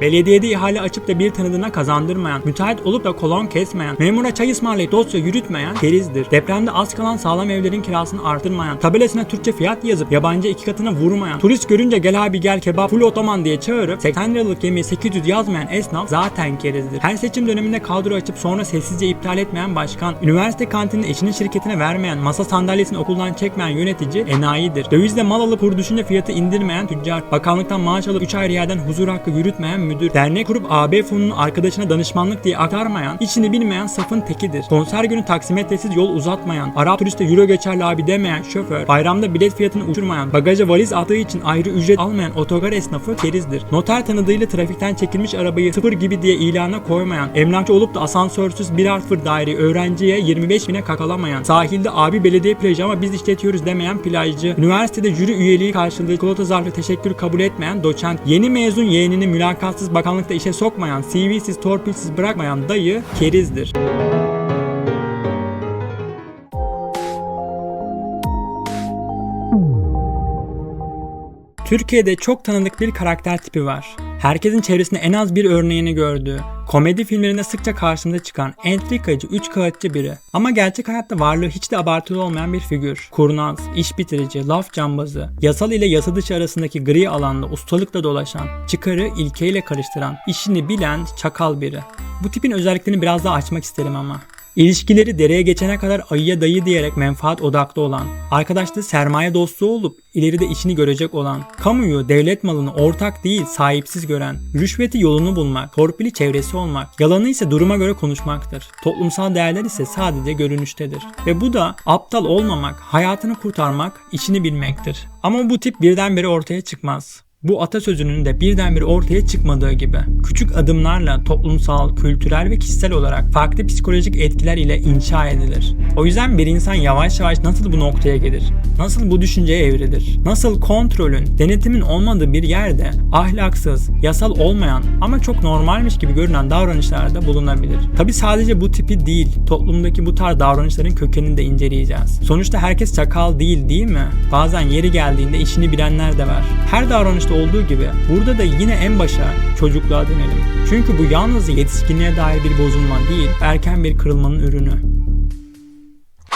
belediyede ihale açıp da bir tanıdığına kazandırmayan, müteahhit olup da kolon kesmeyen, memura çay ısmarlayıp dosya yürütmeyen kerizdir. Depremde az kalan sağlam evlerin kirasını artırmayan, tabelasına Türkçe fiyat yazıp yabancı iki katına vurmayan, turist görünce gel abi gel kebap full otoman diye çağırıp 80 liralık yemeği 800 yazmayan esnaf zaten kerizdir. Her seçim döneminde kadro açıp sonra sessizce iptal etmeyen başkan, üniversite kantinini eşinin şirketine vermeyen, masa sandalyesini okuldan çekmeyen yönetici enayidir. Dövizle mal alıp kur düşünce fiyatı indirmeyen tüccar, bakanlıktan maaş alıp 3 ayrı yerden huzur hakkı yürütmeyen müdür, dernek kurup AB fonunu arkadaşına danışmanlık diye aktarmayan, içini bilmeyen safın tekidir. Konser günü taksimetresiz yol uzatmayan, Arap turiste euro geçerli abi demeyen şoför, bayramda bilet fiyatını uçurmayan, bagaja valiz attığı için ayrı ücret almayan otogar esnafı kerizdir. Noter tanıdığıyla trafikten çekilmiş arabayı sıfır gibi diye ilana koymayan, emlakçı olup da asansörsüz bir artı daire öğrenciye 25 bine kakalamayan, sahilde abi belediye plajı ama biz işletiyoruz demeyen plajcı, üniversitede jüri üyeliği karşılığı çikolata zarfı teşekkür kabul etmeyen doçent, yeni mezun yeğenini mülakatsız bakanlıkta işe sokmayan, CV'siz torpilsiz bırakmayan dayı kerizdir. Türkiye'de çok tanıdık bir karakter tipi var. Herkesin çevresinde en az bir örneğini gördüğü, komedi filmlerinde sıkça karşımıza çıkan entrikacı, üç kağıtçı biri. Ama gerçek hayatta varlığı hiç de abartılı olmayan bir figür. Kurnaz, iş bitirici, laf cambazı, yasal ile yasa dışı arasındaki gri alanda ustalıkla dolaşan, çıkarı ilkeyle karıştıran, işini bilen çakal biri. Bu tipin özelliklerini biraz daha açmak isterim ama. İlişkileri dereye geçene kadar ayıya dayı diyerek menfaat odaklı olan, arkadaşlığı sermaye dostu olup ileride işini görecek olan, kamuyu, devlet malını ortak değil sahipsiz gören, rüşveti yolunu bulmak, torpili çevresi olmak, yalanı ise duruma göre konuşmaktır. Toplumsal değerler ise sadece görünüştedir. Ve bu da aptal olmamak, hayatını kurtarmak, işini bilmektir. Ama bu tip birdenbire ortaya çıkmaz. Bu atasözünün de birdenbire ortaya çıkmadığı gibi küçük adımlarla toplumsal, kültürel ve kişisel olarak farklı psikolojik etkiler ile inşa edilir. O yüzden bir insan yavaş yavaş nasıl bu noktaya gelir? Nasıl bu düşünceye evrilir? Nasıl kontrolün, denetimin olmadığı bir yerde ahlaksız, yasal olmayan ama çok normalmiş gibi görünen davranışlarda bulunabilir? Tabi sadece bu tipi değil, toplumdaki bu tarz davranışların kökenini de inceleyeceğiz. Sonuçta herkes çakal değil değil mi? Bazen yeri geldiğinde işini bilenler de var. Her davranışta olduğu gibi burada da yine en başa çocukluğa dönelim. Çünkü bu yalnızca yetişkinliğe dair bir bozulma değil, erken bir kırılmanın ürünü.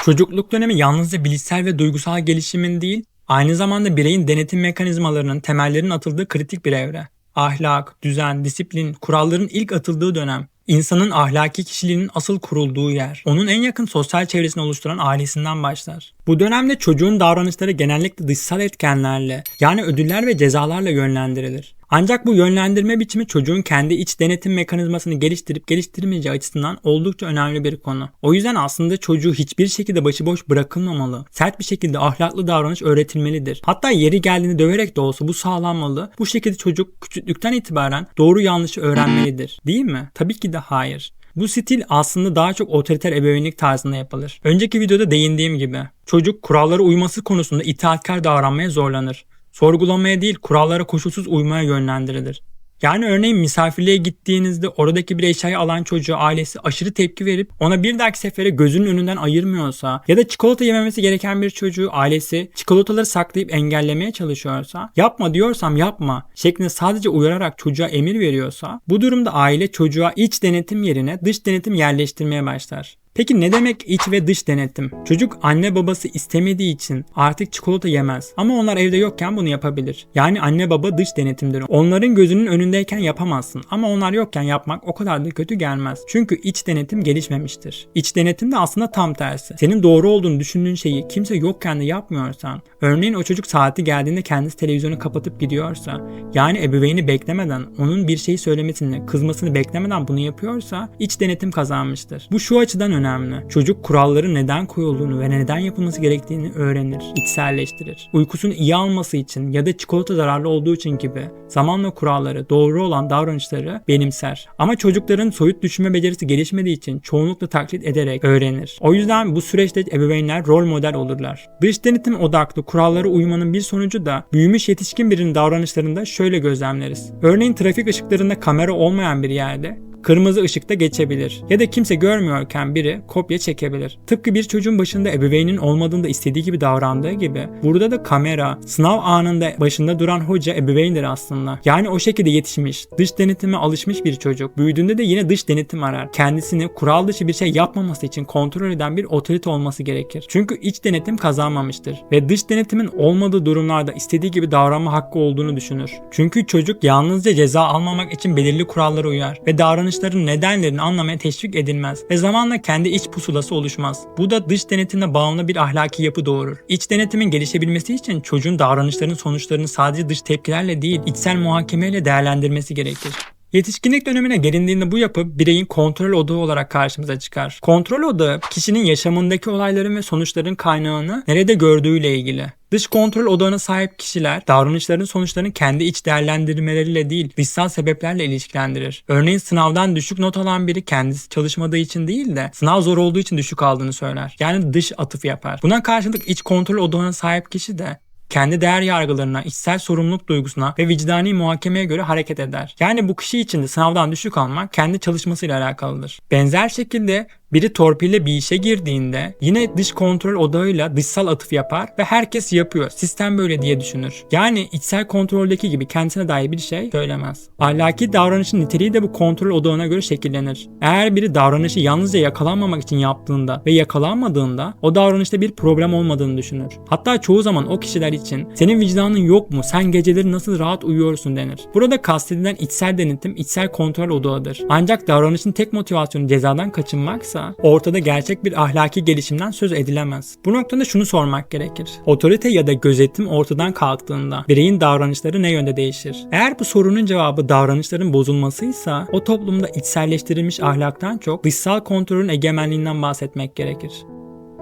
Çocukluk dönemi yalnızca bilişsel ve duygusal gelişimin değil, aynı zamanda bireyin denetim mekanizmalarının temellerinin atıldığı kritik bir evre. Ahlak, düzen, disiplin, kuralların ilk atıldığı dönem. İnsanın ahlaki kişiliğinin asıl kurulduğu yer. Onun en yakın sosyal çevresini oluşturan ailesinden başlar. Bu dönemde çocuğun davranışları genellikle dışsal etkenlerle yani ödüller ve cezalarla yönlendirilir. Ancak bu yönlendirme biçimi çocuğun kendi iç denetim mekanizmasını geliştirip geliştirmeyeceği açısından oldukça önemli bir konu. O yüzden aslında çocuğu hiçbir şekilde başıboş bırakılmamalı. Sert bir şekilde ahlaklı davranış öğretilmelidir. Hatta yeri geldiğinde döverek de olsa bu sağlanmalı. Bu şekilde çocuk küçüklükten itibaren doğru yanlışı öğrenmelidir. Değil mi? Tabii ki de hayır. Bu stil aslında daha çok otoriter ebeveynlik tarzında yapılır. Önceki videoda değindiğim gibi çocuk kurallara uyması konusunda itaatkar davranmaya zorlanır. Sorgulamaya değil kurallara koşulsuz uymaya yönlendirilir. Yani örneğin misafirliğe gittiğinizde oradaki bir eşyayı alan çocuğa ailesi aşırı tepki verip ona bir dahaki sefere gözünün önünden ayırmıyorsa ya da çikolata yememesi gereken bir çocuğu ailesi çikolataları saklayıp engellemeye çalışıyorsa yapma diyorsam yapma şeklinde sadece uyararak çocuğa emir veriyorsa bu durumda aile çocuğa iç denetim yerine dış denetim yerleştirmeye başlar. Peki ne demek iç ve dış denetim? Çocuk anne babası istemediği için artık çikolata yemez. Ama onlar evde yokken bunu yapabilir. Yani anne baba dış denetimdir. Onların gözünün önündeyken yapamazsın. Ama onlar yokken yapmak o kadar da kötü gelmez. Çünkü iç denetim gelişmemiştir. İç denetim de aslında tam tersi. Senin doğru olduğunu düşündüğün şeyi kimse yokken de yapmıyorsan, örneğin o çocuk saati geldiğinde kendisi televizyonu kapatıp gidiyorsa, yani ebeveyni beklemeden, onun bir şeyi söylemesini, kızmasını beklemeden bunu yapıyorsa, iç denetim kazanmıştır. Bu şu açıdan önemli. Çocuk kuralları neden koyulduğunu ve neden yapılması gerektiğini öğrenir, içselleştirir. Uykusunu iyi alması için ya da çikolata zararlı olduğu için gibi zamanla kuralları, doğru olan davranışları benimser. Ama çocukların soyut düşünme becerisi gelişmediği için çoğunlukla taklit ederek öğrenir. O yüzden bu süreçte ebeveynler rol model olurlar. Dış denetim odaklı kurallara uymanın bir sonucu da büyümüş yetişkin birinin davranışlarında şöyle gözlemleriz. Örneğin trafik ışıklarında kamera olmayan bir yerde kırmızı ışıkta geçebilir. Ya da kimse görmüyorken biri kopya çekebilir. Tıpkı bir çocuğun başında ebeveynin olmadığında istediği gibi davrandığı gibi burada da kamera, sınav anında başında duran hoca ebeveyndir aslında. Yani o şekilde yetişmiş, dış denetime alışmış bir çocuk. Büyüdüğünde de yine dış denetim arar. Kendisini kural dışı bir şey yapmaması için kontrol eden bir otorite olması gerekir. Çünkü iç denetim kazanmamıştır ve dış denetimin olmadığı durumlarda istediği gibi davranma hakkı olduğunu düşünür. Çünkü çocuk yalnızca ceza almamak için belirli kurallara uyar ve davranışların nedenlerini anlamaya teşvik edilmez ve zamanla kendi iç pusulası oluşmaz. Bu da dış denetimle bağımlı bir ahlaki yapı doğurur. İç denetimin gelişebilmesi için çocuğun davranışlarının sonuçlarını sadece dış tepkilerle değil, içsel muhakemeyle değerlendirmesi gerekir. Yetişkinlik dönemine gelindiğinde bu yapı bireyin kontrol odağı olarak karşımıza çıkar. Kontrol odağı kişinin yaşamındaki olayların ve sonuçların kaynağını nerede gördüğüyle ilgili. Dış kontrol odağına sahip kişiler davranışların sonuçlarını kendi iç değerlendirmeleriyle değil dışsal sebeplerle ilişkilendirir. Örneğin sınavdan düşük not alan biri kendisi çalışmadığı için değil de sınav zor olduğu için düşük aldığını söyler. Yani dış atıf yapar. Buna karşılık iç kontrol odağına sahip kişi de kendi değer yargılarına, içsel sorumluluk duygusuna ve vicdani muhakemeye göre hareket eder. Yani bu kişi için de sınavdan düşük almak kendi çalışmasıyla alakalıdır. Benzer şekilde biri torpille bir işe girdiğinde yine dış kontrol odağıyla dışsal atıf yapar ve herkes yapıyor. Sistem böyle diye düşünür. Yani içsel kontroldeki gibi kendisine dair bir şey söylemez. Ahlaki davranışın niteliği de bu kontrol odağına göre şekillenir. Eğer biri davranışı yalnızca yakalanmamak için yaptığında ve yakalanmadığında o davranışta bir problem olmadığını düşünür. Hatta çoğu zaman o kişiler için senin vicdanın yok mu sen geceleri nasıl rahat uyuyorsun denir. Burada kastedilen içsel denetim içsel kontrol odağıdır. Ancak davranışın tek motivasyonu cezadan kaçınmaksa ortada gerçek bir ahlaki gelişimden söz edilemez. Bu noktada şunu sormak gerekir. Otorite ya da gözetim ortadan kalktığında bireyin davranışları ne yönde değişir? Eğer bu sorunun cevabı davranışların bozulmasıysa o toplumda içselleştirilmiş ahlaktan çok dışsal kontrolün egemenliğinden bahsetmek gerekir.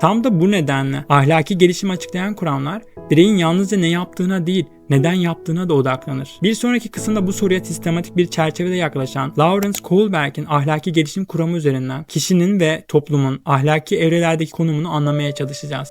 Tam da bu nedenle ahlaki gelişim açıklayan kuramlar bireyin yalnızca ne yaptığına değil neden yaptığına da odaklanır. Bir sonraki kısımda bu soruya sistematik bir çerçevede yaklaşan Lawrence Kohlberg'in ahlaki gelişim kuramı üzerinden kişinin ve toplumun ahlaki evrelerdeki konumunu anlamaya çalışacağız.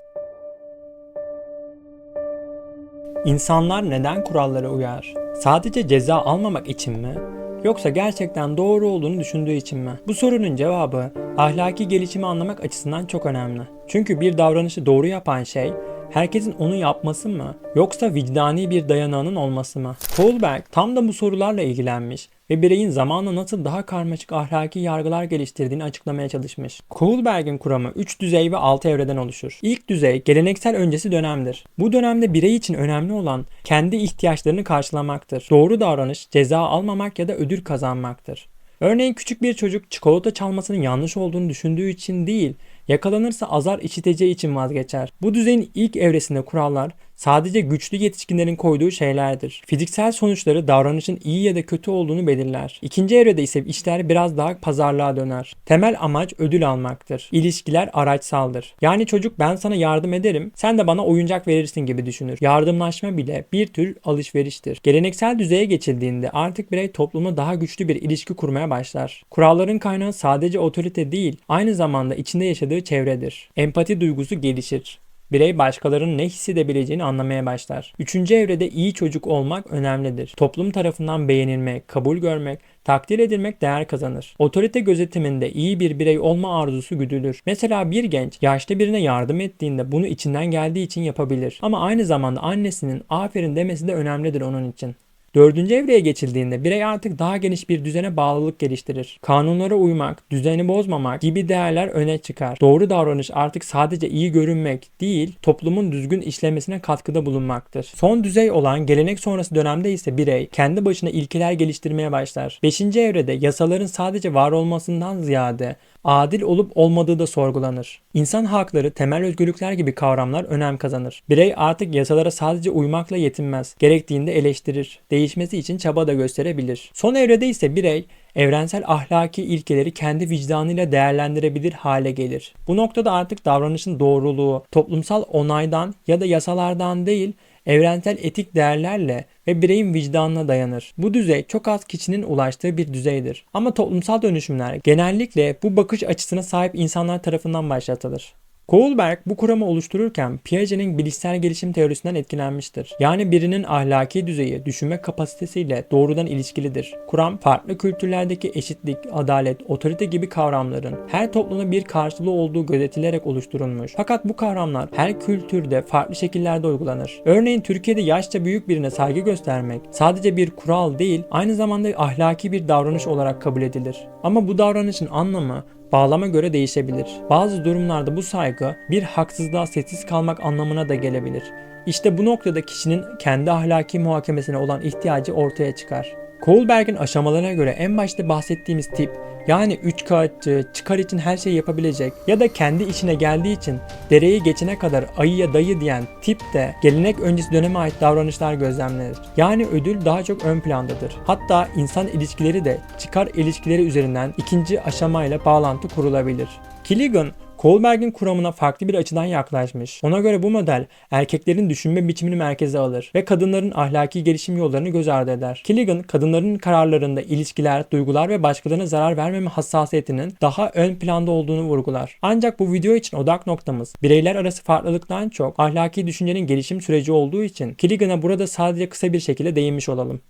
İnsanlar neden kurallara uyar? Sadece ceza almamak için mi? Yoksa gerçekten doğru olduğunu düşündüğü için mi? Bu sorunun cevabı ahlaki gelişimi anlamak açısından çok önemli. Çünkü bir davranışı doğru yapan şey herkesin onu yapması mı yoksa vicdani bir dayanağının olması mı? Kohlberg tam da bu sorularla ilgilenmiş ve bireyin zamanla nasıl daha karmaşık ahlaki yargılar geliştirdiğini açıklamaya çalışmış. Kohlberg'in kuramı 3 düzey ve 6 evreden oluşur. İlk düzey geleneksel öncesi dönemdir. Bu dönemde birey için önemli olan kendi ihtiyaçlarını karşılamaktır. Doğru davranış ceza almamak ya da ödül kazanmaktır. Örneğin küçük bir çocuk çikolata çalmasının yanlış olduğunu düşündüğü için değil, Yakalanırsa azar işiteceği için vazgeçer. Bu düzeyin ilk evresinde kurallar sadece güçlü yetişkinlerin koyduğu şeylerdir. Fiziksel sonuçları davranışın iyi ya da kötü olduğunu belirler. İkinci evrede ise işler biraz daha pazarlığa döner. Temel amaç ödül almaktır. İlişkiler araçsaldır. Yani çocuk ben sana yardım ederim, sen de bana oyuncak verirsin gibi düşünür. Yardımlaşma bile bir tür alışveriştir. Geleneksel düzeye geçildiğinde artık birey toplumla daha güçlü bir ilişki kurmaya başlar. Kuralların kaynağı sadece otorite değil, aynı zamanda içinde yaşadığı çevredir. Empati duygusu gelişir. Birey başkalarının ne hissedebileceğini anlamaya başlar. Üçüncü evrede iyi çocuk olmak önemlidir. Toplum tarafından beğenilmek, kabul görmek, takdir edilmek değer kazanır. Otorite gözetiminde iyi bir birey olma arzusu güdülür. Mesela bir genç yaşlı birine yardım ettiğinde bunu içinden geldiği için yapabilir. Ama aynı zamanda annesinin aferin demesi de önemlidir onun için. Dördüncü evreye geçildiğinde birey artık daha geniş bir düzene bağlılık geliştirir. Kanunlara uymak, düzeni bozmamak gibi değerler öne çıkar. Doğru davranış artık sadece iyi görünmek değil, toplumun düzgün işlemesine katkıda bulunmaktır. Son düzey olan gelenek sonrası dönemde ise birey kendi başına ilkeler geliştirmeye başlar. Beşinci evrede yasaların sadece var olmasından ziyade adil olup olmadığı da sorgulanır. İnsan hakları, temel özgürlükler gibi kavramlar önem kazanır. Birey artık yasalara sadece uymakla yetinmez. Gerektiğinde eleştirir. Değişmesi için çaba da gösterebilir. Son evrede ise birey evrensel ahlaki ilkeleri kendi vicdanıyla değerlendirebilir hale gelir. Bu noktada artık davranışın doğruluğu, toplumsal onaydan ya da yasalardan değil, evrensel etik değerlerle ve bireyin vicdanına dayanır. Bu düzey çok az kişinin ulaştığı bir düzeydir. Ama toplumsal dönüşümler genellikle bu bakış açısına sahip insanlar tarafından başlatılır. Kohlberg bu kuramı oluştururken Piaget'in bilişsel gelişim teorisinden etkilenmiştir. Yani birinin ahlaki düzeyi düşünme kapasitesiyle doğrudan ilişkilidir. Kuram farklı kültürlerdeki eşitlik, adalet, otorite gibi kavramların her toplumda bir karşılığı olduğu gözetilerek oluşturulmuş. Fakat bu kavramlar her kültürde farklı şekillerde uygulanır. Örneğin Türkiye'de yaşça büyük birine saygı göstermek sadece bir kural değil, aynı zamanda ahlaki bir davranış olarak kabul edilir. Ama bu davranışın anlamı bağlama göre değişebilir. Bazı durumlarda bu saygı bir haksızlığa sessiz kalmak anlamına da gelebilir. İşte bu noktada kişinin kendi ahlaki muhakemesine olan ihtiyacı ortaya çıkar. Kohlberg'in aşamalarına göre en başta bahsettiğimiz tip yani üç kağıtçı, çıkar için her şeyi yapabilecek ya da kendi içine geldiği için dereyi geçene kadar ayıya dayı diyen tip de gelenek öncesi döneme ait davranışlar gözlemlenir. Yani ödül daha çok ön plandadır. Hatta insan ilişkileri de çıkar ilişkileri üzerinden ikinci aşamayla bağlantı kurulabilir. Killigan Kohlberg'in kuramına farklı bir açıdan yaklaşmış. Ona göre bu model erkeklerin düşünme biçimini merkeze alır ve kadınların ahlaki gelişim yollarını göz ardı eder. Killigan, kadınların kararlarında ilişkiler, duygular ve başkalarına zarar vermeme hassasiyetinin daha ön planda olduğunu vurgular. Ancak bu video için odak noktamız bireyler arası farklılıktan çok ahlaki düşüncenin gelişim süreci olduğu için Killigan'a burada sadece kısa bir şekilde değinmiş olalım.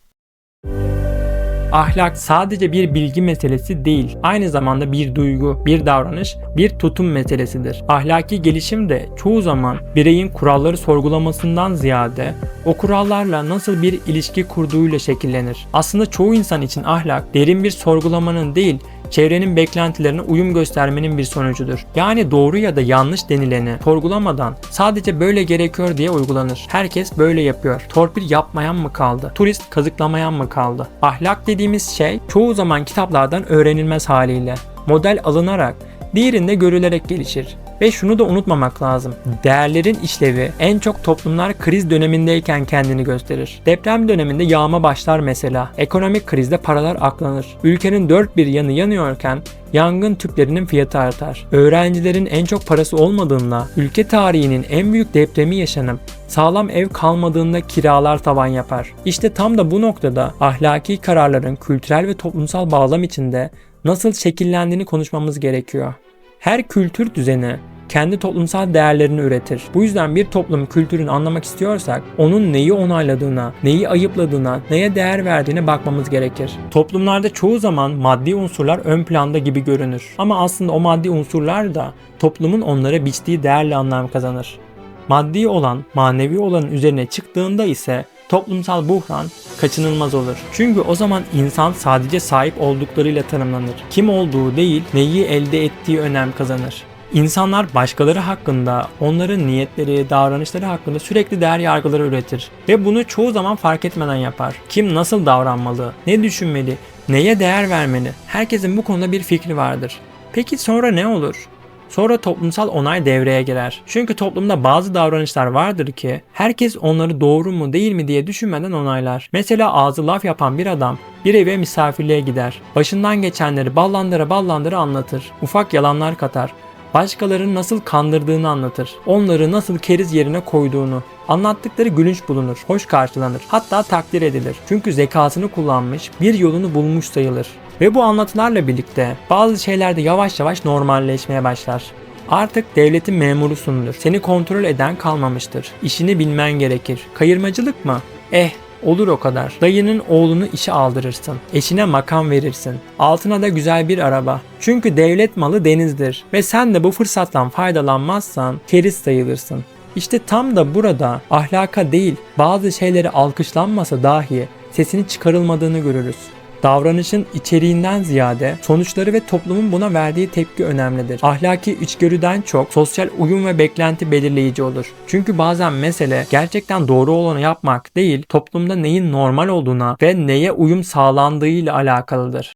Ahlak sadece bir bilgi meselesi değil, aynı zamanda bir duygu, bir davranış, bir tutum meselesidir. Ahlaki gelişim de çoğu zaman bireyin kuralları sorgulamasından ziyade o kurallarla nasıl bir ilişki kurduğuyla şekillenir. Aslında çoğu insan için ahlak derin bir sorgulamanın değil, çevrenin beklentilerine uyum göstermenin bir sonucudur. Yani doğru ya da yanlış denileni sorgulamadan sadece böyle gerekiyor diye uygulanır. Herkes böyle yapıyor. Torpil yapmayan mı kaldı? Turist kazıklamayan mı kaldı? Ahlak dediğimiz şey çoğu zaman kitaplardan öğrenilmez haliyle model alınarak diğerinde görülerek gelişir. Ve şunu da unutmamak lazım. Değerlerin işlevi en çok toplumlar kriz dönemindeyken kendini gösterir. Deprem döneminde yağma başlar mesela. Ekonomik krizde paralar aklanır. Ülkenin dört bir yanı yanıyorken yangın tüplerinin fiyatı artar. Öğrencilerin en çok parası olmadığında, ülke tarihinin en büyük depremi yaşanıp sağlam ev kalmadığında kiralar tavan yapar. İşte tam da bu noktada ahlaki kararların kültürel ve toplumsal bağlam içinde nasıl şekillendiğini konuşmamız gerekiyor. Her kültür düzeni kendi toplumsal değerlerini üretir. Bu yüzden bir toplum kültürünü anlamak istiyorsak onun neyi onayladığına, neyi ayıpladığına, neye değer verdiğine bakmamız gerekir. Toplumlarda çoğu zaman maddi unsurlar ön planda gibi görünür. Ama aslında o maddi unsurlar da toplumun onlara biçtiği değerle anlam kazanır. Maddi olan, manevi olanın üzerine çıktığında ise toplumsal buhran kaçınılmaz olur. Çünkü o zaman insan sadece sahip olduklarıyla tanımlanır. Kim olduğu değil, neyi elde ettiği önem kazanır. İnsanlar başkaları hakkında, onların niyetleri, davranışları hakkında sürekli değer yargıları üretir ve bunu çoğu zaman fark etmeden yapar. Kim nasıl davranmalı, ne düşünmeli, neye değer vermeli? Herkesin bu konuda bir fikri vardır. Peki sonra ne olur? Sonra toplumsal onay devreye girer. Çünkü toplumda bazı davranışlar vardır ki herkes onları doğru mu değil mi diye düşünmeden onaylar. Mesela ağzı laf yapan bir adam bir eve misafirliğe gider. Başından geçenleri ballandıra ballandıra anlatır. Ufak yalanlar katar. Başkalarını nasıl kandırdığını anlatır. Onları nasıl keriz yerine koyduğunu. Anlattıkları gülünç bulunur, hoş karşılanır, hatta takdir edilir. Çünkü zekasını kullanmış, bir yolunu bulmuş sayılır. Ve bu anlatılarla birlikte bazı şeyler de yavaş yavaş normalleşmeye başlar. Artık devletin memurusundur. Seni kontrol eden kalmamıştır. İşini bilmen gerekir. Kayırmacılık mı? Eh Olur o kadar. Dayının oğlunu işe aldırırsın. Eşine makam verirsin. Altına da güzel bir araba. Çünkü devlet malı denizdir. Ve sen de bu fırsattan faydalanmazsan keriz sayılırsın. İşte tam da burada ahlaka değil bazı şeyleri alkışlanmasa dahi sesini çıkarılmadığını görürüz. Davranışın içeriğinden ziyade sonuçları ve toplumun buna verdiği tepki önemlidir. Ahlaki içgörüden çok sosyal uyum ve beklenti belirleyici olur. Çünkü bazen mesele gerçekten doğru olanı yapmak değil, toplumda neyin normal olduğuna ve neye uyum sağlandığıyla alakalıdır.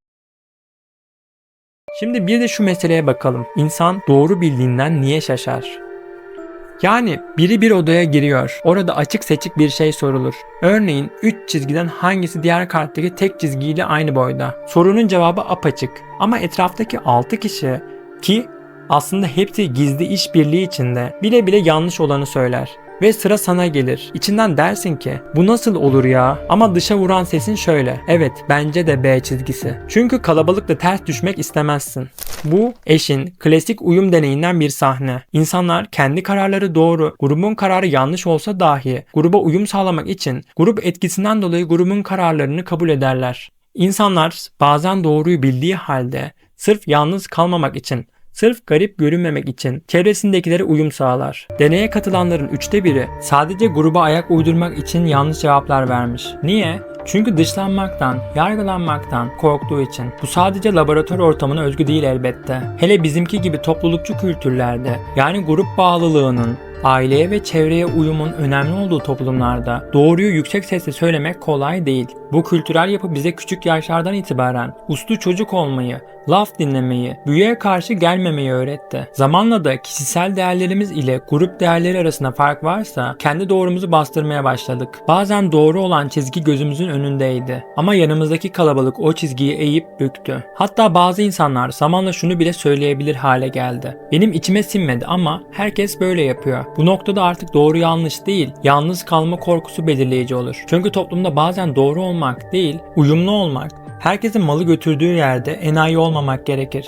Şimdi bir de şu meseleye bakalım. İnsan doğru bildiğinden niye şaşar? Yani biri bir odaya giriyor. Orada açık seçik bir şey sorulur. Örneğin 3 çizgiden hangisi diğer karttaki tek çizgiyle aynı boyda? Sorunun cevabı apaçık. Ama etraftaki 6 kişi ki aslında hepsi gizli işbirliği içinde bile bile yanlış olanı söyler. Ve sıra sana gelir. İçinden dersin ki bu nasıl olur ya? Ama dışa vuran sesin şöyle. Evet bence de B çizgisi. Çünkü kalabalıkla ters düşmek istemezsin. Bu eşin klasik uyum deneyinden bir sahne. İnsanlar kendi kararları doğru, grubun kararı yanlış olsa dahi gruba uyum sağlamak için grup etkisinden dolayı grubun kararlarını kabul ederler. İnsanlar bazen doğruyu bildiği halde sırf yalnız kalmamak için Sırf garip görünmemek için çevresindekilere uyum sağlar. Deneye katılanların üçte biri sadece gruba ayak uydurmak için yanlış cevaplar vermiş. Niye? Çünkü dışlanmaktan, yargılanmaktan korktuğu için. Bu sadece laboratuvar ortamına özgü değil elbette. Hele bizimki gibi toplulukçu kültürlerde yani grup bağlılığının aileye ve çevreye uyumun önemli olduğu toplumlarda doğruyu yüksek sesle söylemek kolay değil. Bu kültürel yapı bize küçük yaşlardan itibaren uslu çocuk olmayı, laf dinlemeyi, büyüye karşı gelmemeyi öğretti. Zamanla da kişisel değerlerimiz ile grup değerleri arasında fark varsa kendi doğrumuzu bastırmaya başladık. Bazen doğru olan çizgi gözümüzün önündeydi ama yanımızdaki kalabalık o çizgiyi eğip büktü. Hatta bazı insanlar zamanla şunu bile söyleyebilir hale geldi. Benim içime sinmedi ama herkes böyle yapıyor. Bu noktada artık doğru yanlış değil, yalnız kalma korkusu belirleyici olur. Çünkü toplumda bazen doğru olmak değil, uyumlu olmak, herkesin malı götürdüğü yerde enayi olmamak gerekir.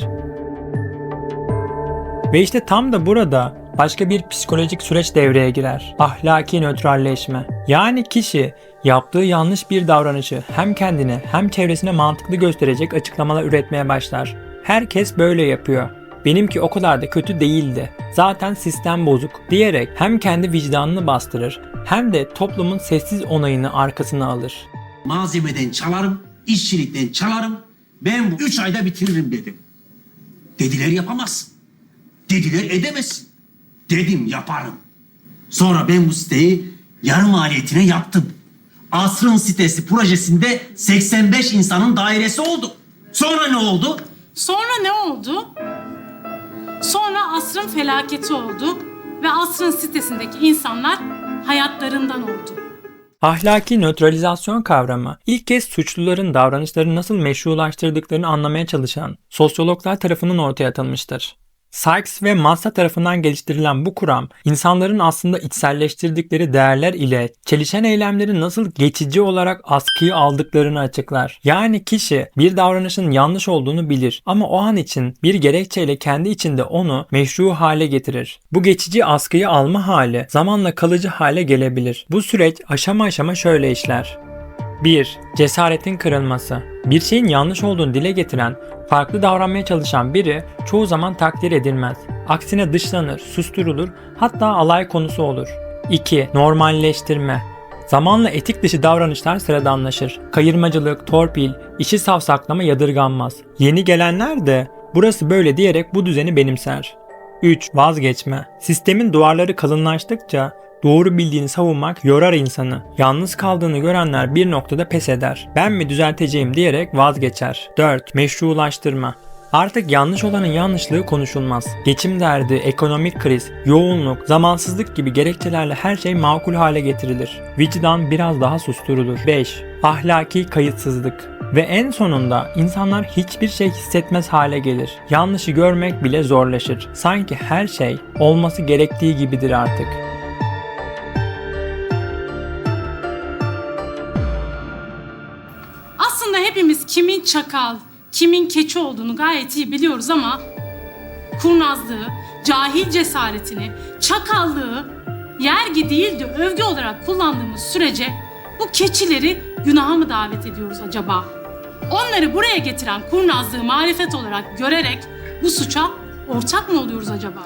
Ve işte tam da burada başka bir psikolojik süreç devreye girer. Ahlaki nötralleşme. Yani kişi yaptığı yanlış bir davranışı hem kendine hem çevresine mantıklı gösterecek açıklamalar üretmeye başlar. Herkes böyle yapıyor. Benimki o kadar da kötü değildi. Zaten sistem bozuk diyerek hem kendi vicdanını bastırır hem de toplumun sessiz onayını arkasına alır. Malzemeden çalarım, işçilikten çalarım. Ben bu üç ayda bitiririm dedim. Dediler yapamazsın. Dediler edemezsin. Dedim yaparım. Sonra ben bu siteyi yarı maliyetine yaptım. Asrın sitesi projesinde 85 insanın dairesi oldu. Sonra ne oldu? Sonra ne oldu? Sonra asrın felaketi oldu ve asrın sitesindeki insanlar hayatlarından oldu. Ahlaki nötralizasyon kavramı ilk kez suçluların davranışlarını nasıl meşrulaştırdıklarını anlamaya çalışan sosyologlar tarafından ortaya atılmıştır. Sykes ve Massa tarafından geliştirilen bu kuram, insanların aslında içselleştirdikleri değerler ile çelişen eylemleri nasıl geçici olarak askıya aldıklarını açıklar. Yani kişi bir davranışın yanlış olduğunu bilir ama o an için bir gerekçeyle kendi içinde onu meşru hale getirir. Bu geçici askıyı alma hali zamanla kalıcı hale gelebilir. Bu süreç aşama aşama şöyle işler. 1. Cesaretin kırılması. Bir şeyin yanlış olduğunu dile getiren, farklı davranmaya çalışan biri çoğu zaman takdir edilmez. Aksine dışlanır, susturulur, hatta alay konusu olur. 2. Normalleştirme. Zamanla etik dışı davranışlar sıradanlaşır. Kayırmacılık, torpil, işi savsaklama yadırganmaz. Yeni gelenler de burası böyle diyerek bu düzeni benimser. 3. Vazgeçme. Sistemin duvarları kalınlaştıkça doğru bildiğini savunmak yorar insanı. Yalnız kaldığını görenler bir noktada pes eder. Ben mi düzelteceğim diyerek vazgeçer. 4. Meşrulaştırma. Artık yanlış olanın yanlışlığı konuşulmaz. Geçim derdi, ekonomik kriz, yoğunluk, zamansızlık gibi gerekçelerle her şey makul hale getirilir. Vicdan biraz daha susturulur. 5. Ahlaki kayıtsızlık. Ve en sonunda insanlar hiçbir şey hissetmez hale gelir. Yanlışı görmek bile zorlaşır. Sanki her şey olması gerektiği gibidir artık. Aslında hepimiz kimin çakal, kimin keçi olduğunu gayet iyi biliyoruz ama kurnazlığı, cahil cesaretini, çakallığı yergi değil de övgü olarak kullandığımız sürece bu keçileri günaha mı davet ediyoruz acaba? Onları buraya getiren kurnazlığı marifet olarak görerek bu suça ortak mı oluyoruz acaba?